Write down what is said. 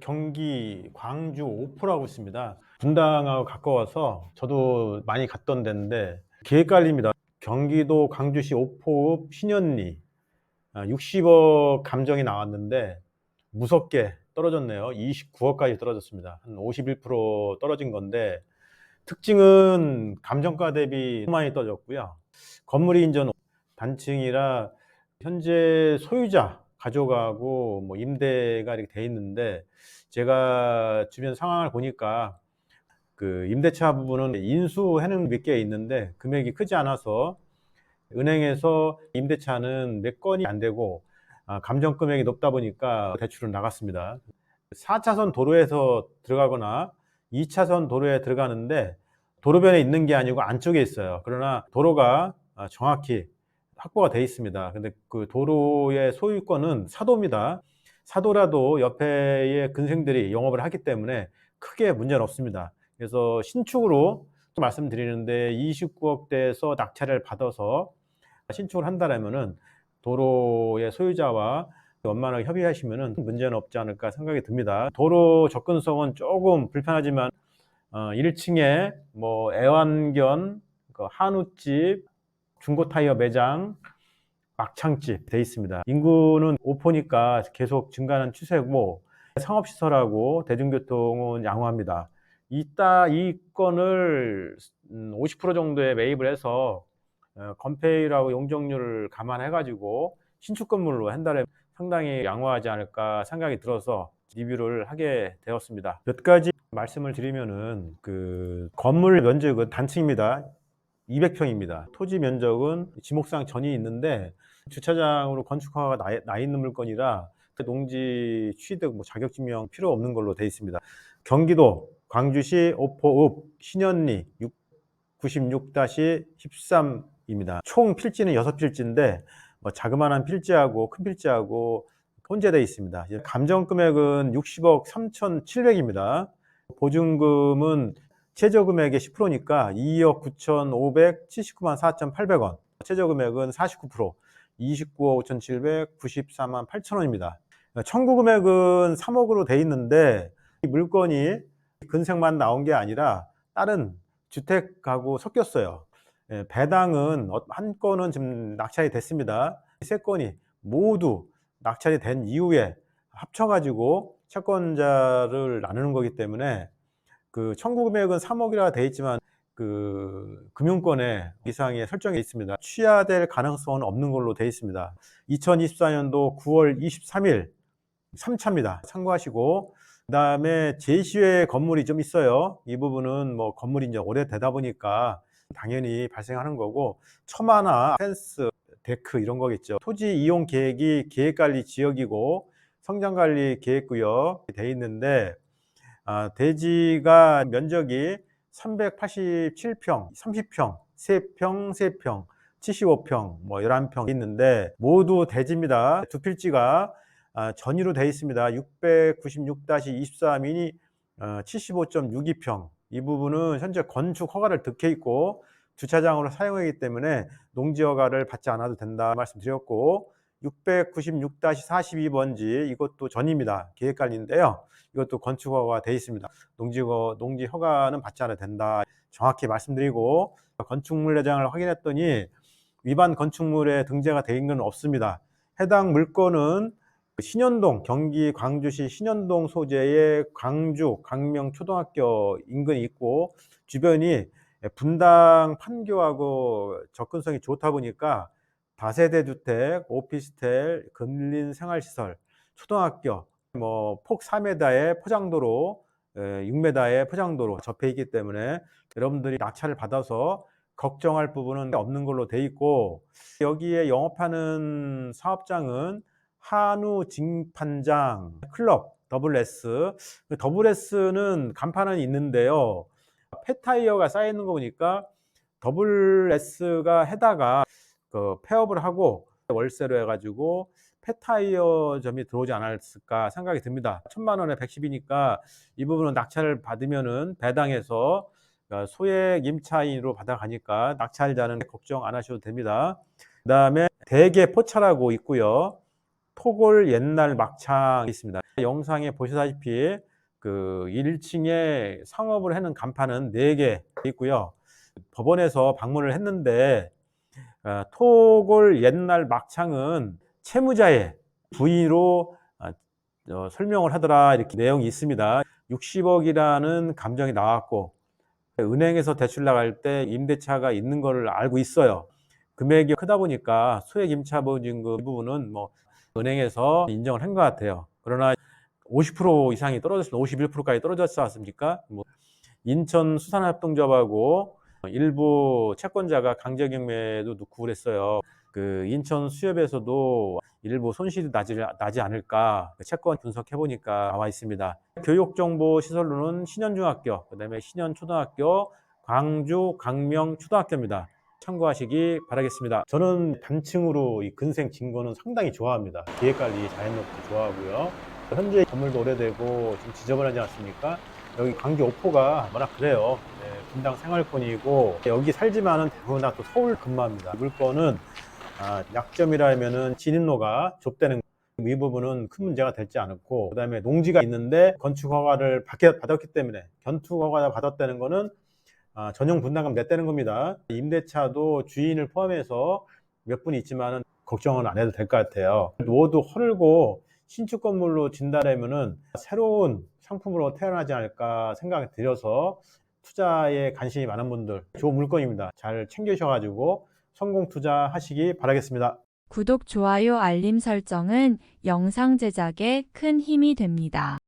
경기 광주 오포라고 있습니다. 분당하고 가까워서 저도 많이 갔던 데인데 계획관리입니다. 경기도 광주시 오포읍 신현리 아, 60억 감정이 나왔는데 무섭게 떨어졌네요. 29억까지 떨어졌습니다. 한 51% 떨어진 건데 특징은 감정가 대비 많이 떨어졌고요. 건물이 인전 단층이라 현재 소유자 가져가고 뭐 임대가 이렇게 돼 있는데 제가 주변 상황을 보니까 그 임대차 부분은 인수 해는 몇 개 있는데 금액이 크지 않아서 은행에서 임대차는 몇 건이 안 되고 아, 감정 금액이 높다 보니까 대출을 나갔습니다. 4차선 도로에서 들어가거나 2차선 도로에 들어가는데 도로변에 있는 게 아니고 안쪽에 있어요. 그러나 도로가 아, 정확히 확보가 돼 있습니다. 근데 그 도로의 소유권은 사도입니다. 사도라도 옆에의 근생들이 영업을 하기 때문에 크게 문제는 없습니다. 그래서 신축으로 말씀드리는데 29억대에서 낙찰을 받아서 신축을 한다라면은 도로의 소유자와 원만하게 협의하시면은 문제는 없지 않을까 생각이 듭니다. 도로 접근성은 조금 불편하지만 어, 1층에 뭐 애완견, 그 한우집, 중고 타이어 매장, 막창집 돼 있습니다. 인구는 오포니까 계속 증가하는 추세고 상업시설하고 대중교통은 양호합니다. 이따 이 건을 50% 정도에 매입을 해서 어, 건폐율하고 용적률을 감안해가지고 신축 건물로 한 달에 상당히 양호하지 않을까 생각이 들어서 리뷰를 하게 되었습니다. 몇 가지 말씀을 드리면은 그 건물 면적은 단층입니다. 200평입니다. 토지 면적은 지목상 전이 있는데 주차장으로 건축허가가 나, 나 있는 물건이라 농지 취득 뭐 자격증명 필요 없는 걸로 되어 있습니다. 경기도 광주시 오포읍 신현리 96-13입니다. 총 필지는 6필지인데 뭐 자그마한 필지하고 큰 필지하고 혼재되어 있습니다. 감정 금액은 60억 3,700입니다. 보증금은 최저 금액의 10%니까 2억 9,579만 4,800원. 최저 금액은 49%, 29억 5,700, 94만 8천원입니다. 청구 금액은 3억으로 돼 있는데 이 물건이 근생만 나온 게 아니라 다른 주택하고 섞였어요. 예, 배당은 어- 한 건은 지금 낙찰이 됐습니다. 세 건이 모두 낙찰이 된 이후에 합쳐가지고 채권자를 나누는 거기 때문에 그 청구 금액은 3억이라 돼 있지만 그 금융권에 이상의 설정이 있습니다. 취하될 가능성은 없는 걸로 돼 있습니다. 2024년도 9월 23일 3차입니다. 참고하시고 그다음에 제시외 건물이 좀 있어요. 이 부분은 뭐 건물이 이제 오래되다 보니까 당연히 발생하는 거고 처마나 펜스, 데크 이런 거겠죠. 토지 이용 계획이 계획관리 지역이고 성장관리 계획구역이 돼 있는데 아, 대지가 면적이 387평, 30평, 3평, 3평, 75평, 뭐 11평 있는데 모두 대지입니다. 두 필지가 아, 전이로 되어 있습니다. 696-24미니 어, 75.62평. 이 부분은 현재 건축 허가를 득해 있고 주차장으로 사용하기 때문에 농지 허가를 받지 않아도 된다 말씀드렸고 696-42번지 이것도 전입니다. 계획관리인데요. 이것도 건축 허가가 되어 있습니다. 농지, 허- 농지 허가는 받지 않아도 된다. 정확히 말씀드리고 건축물 내장을 확인했더니 위반 건축물에 등재가 되어 있는 건 없습니다. 해당 물건은 신현동 경기 광주시 신현동 소재의 광주 광명 초등학교 인근에 있고 주변이 분당 판교하고 접근성이 좋다 보니까 다세대 주택, 오피스텔, 근린 생활시설, 초등학교, 뭐폭 4m의 포장도로, 6m의 포장도로 접해 있기 때문에 여러분들이 낙찰을 받아서 걱정할 부분은 없는 걸로 돼 있고 여기에 영업하는 사업장은 한우 징판장 클럽 더블 S 더블 S는 간판은 있는데요. 폐타이어가 쌓여 있는 거 보니까 더블 S가 해다가 그 폐업을 하고 월세로 해가지고 폐타이어 점이 들어오지 않았을까 생각이 듭니다. 천만 원에 110이니까 이 부분은 낙찰을 받으면은 배당해서 그러니까 소액 임차인으로 받아가니까 낙찰자는 걱정 안 하셔도 됩니다. 그 다음에 대개 포차라고 있고요. 토골 옛날 막창이 있습니다. 영상에 보시다시피 그 1층에 상업을 해놓은 간판은 4개 있고요. 법원에서 방문을 했는데 어, 토골 옛날 막창은 채무자의 부의로 아, 어, 설명을 하더라 이렇게 내용이 있습니다. 60억이라는 감정이 나왔고 은행에서 대출 나갈 때 임대차가 있는 걸 알고 있어요. 금액이 크다 보니까 소액 임차 보증금 부분은 뭐 은행에서 인정을 한 것 같아요. 그러나 50% 이상이 떨어졌습니다. 51%까지 떨어졌지 않습니까? 뭐 인천 수산합동조합하고 일부 채권자가 강제 경매도 넣고 그랬어요. 그 인천 수협에서도 일부 손실이 나지, 나지 않을까 그 채권 분석해 보니까 나와 있습니다. 교육정보시설로는 신현중학교, 그다음에 신현초등학교, 광주 강명 초등학교입니다. 참고하시기 바라겠습니다. 저는 단층으로 이 근생 진거는 상당히 좋아합니다. 기획 관리 자연력도 좋아하고요. 현재 건물도 오래되고 좀 지저분하지 않습니까? 여기 광주 오포가 워낙 그래요. 네, 분당 생활권이고 여기 살지만은 대부분 다 또 서울 근무합니다. 물건은 아, 약점이라면은 진입로가 좁다는 이 부분은 큰 문제가 되지 않았고 그다음에 농지가 있는데 건축 허가를 받았기 때문에 건축 허가 받았다는 거는 아, 전용 분담금 냈다는 겁니다. 임대차도 주인을 포함해서 몇 분 있지만은 걱정은 안 해도 될 것 같아요. 노후도 허물고 신축 건물로 진다라면은 새로운 상품으로 태어나지 않을까 생각이 들어서 투자에 관심이 많은 분들 좋은 물건입니다. 잘 챙기셔가지고 성공 투자하시기 바라겠습니다. 구독, 좋아요, 알림 설정은 영상 제작에 큰 힘이 됩니다.